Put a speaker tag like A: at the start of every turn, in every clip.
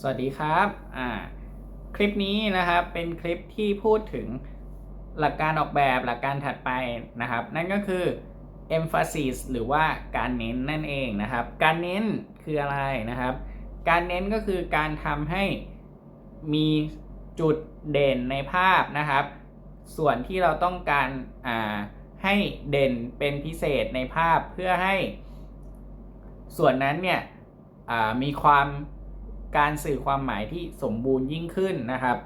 A: สวัสดีครับอ่าคลิปนี้นะครับเป็นคลิปที่พูดถึงหลักการออกแบบหลักการถัดไปนะครับ นั่นก็คือ emphasis หรือว่าการเน้นนั่นเองนะครับ การเน้นคืออะไรนะครับ การเน้นก็คือการทำให้มีจุดเด่นในภาพนะครับ ส่วนที่เราต้องการอ่าให้เด่นเป็นพิเศษในภาพเพื่อให้ ส่วนนั้นเนี่ยอ่ามีความ การสื่อความหมายที่สมบูรณ์ยิ่งขึ้นนะครับ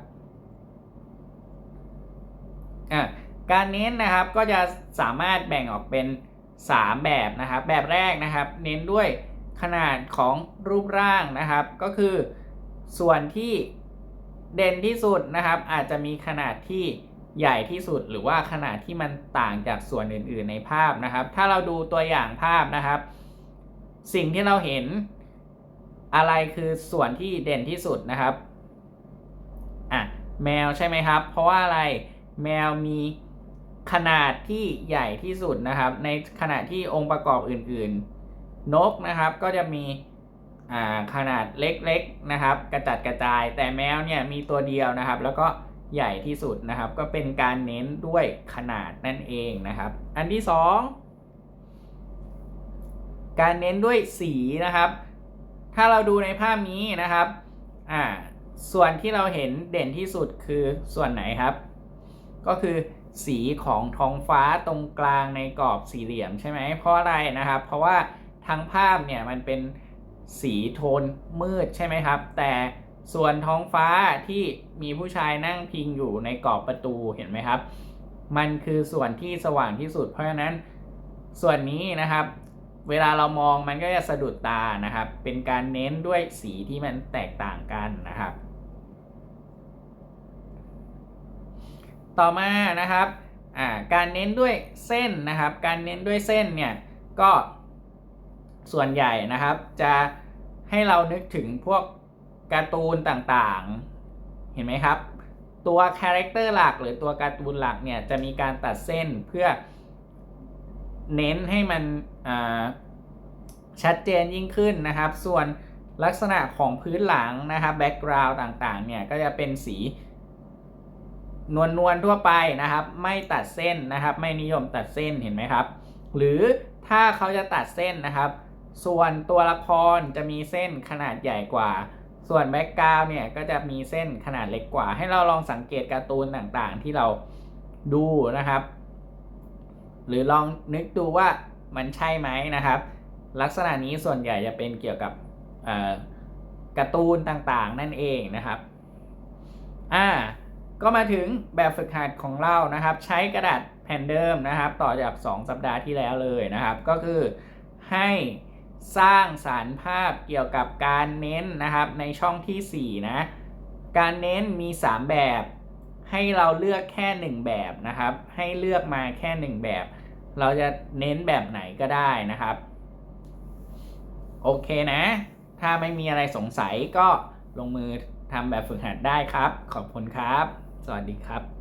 A: อะการเน้นนะครับก็จะสามารถแบ่งออกเป็น 3 แบบนะครับ แบบแรกนะครับ เน้นด้วยขนาดของรูปร่างนะครับ ก็คือส่วนที่เด่นที่สุดนะครับ อาจจะมีขนาดที่ใหญ่ที่สุด หรือว่าขนาดที่มันต่างจากส่วนอื่น ๆ ในภาพนะครับ ถ้าเราดูตัวอย่างภาพนะครับ สิ่งที่เราเห็น อะไรคือส่วนที่เด่นที่สุดนะครับอะแมวใช่ไหมครับ เพราะว่าอะไรแมวมีขนาดที่ใหญ่ที่สุดนะครับ ในขณะที่องค์ประกอบอื่นๆ นกนะครับก็จะมีอ่าขนาดเล็กๆนะครับ กระจัดกระจาย แต่แมวเนี่ยมีตัวเดียวนะครับ แล้วก็ใหญ่ที่สุดนะครับ ก็เป็นการเน้นด้วยขนาดนั่นเองนะครับ อันที่สองการเน้นด้วยสีนะครับ ถ้าเราดูในภาพนี้นะครับอ่าส่วนที่เราเห็นเด่นที่สุดคือส่วนไหนครับ ก็คือสีของท้องฟ้าตรงกลางในกรอบสี่เหลี่ยมใช่ไหมเพราะอะไรนะครับ เพราะว่าทั้งภาพเนี่ยมันเป็นสีโทนมืดใช่ไหมครับ แต่ส่วนท้องฟ้าที่มีผู้ชายนั่งพิงอยู่ในกรอบประตูเห็นไหมครับ มันคือส่วนที่สว่างที่สุด เพราะฉะนั้นส่วนนี้นะครับ เวลาเรามองมันก็จะสะดุดตานะครับ เป็นการเน้นด้วยสีที่มันแตกต่างกันนะครับ ต่อมานะครับการเน้นด้วยเส้นนะครับ การเน้นด้วยเส้นเนี่ยก็ส่วนใหญ่นะครับ จะให้เรานึกถึงพวกการ์ตูนต่างๆ เห็นไหมครับ ตัวคาแรคเตอร์หลักหรือตัวการ์ตูนหลักเนี่ยจะมีการตัดเส้นเพื่อ เน้นให้มันชัดเจนยิ่งขึ้นนะครับ ส่วนลักษณะของพื้นหลังนะครับแบ็กกราวด์ต่างๆเนี่ยก็จะเป็นสีนวลนวลทั่วไปนะครับ ไม่ตัดเส้นนะครับ ไม่นิยมตัดเส้นเห็นไหมครับ หรือถ้าเขาจะตัดเส้นนะครับ ส่วนตัวละครจะมีเส้นขนาดใหญ่กว่า ส่วนแบ็กกราวด์เนี่ยก็จะมีเส้นขนาดเล็กกว่า ให้เราลองสังเกตการ์ตูนต่างๆ ที่เราดูนะครับ หรือลองนึกดูว่ามันใช่ไหมนะครับ ลักษณะนี้ส่วนใหญ่จะเป็นเกี่ยวกับการ์ตูนต่างๆ นั่นเองนะครับอ่าก็มาถึงแบบฝึกหัดของเรานะครับ ใช้กระดาษแผ่นเดิมนะครับ ต่อจาก 2 สัปดาห์ที่แล้วเลยนะครับ ก็คือให้สร้างสารภาพเกี่ยวกับการเน้นนะครับในช่องที่ 4 นะ การเน้นมี 3 แบบ ให้เราเลือกแค่ 1 แบบนะครับ ให้เลือกมาแค่ 1 แบบ เราจะเน้นแบบไหนก็ได้นะครับ โอเคนะ ถ้าไม่มีอะไรสงสัยก็ลงมือทำแบบฝึกหัดได้ครับ ขอบคุณครับ สวัสดีครับ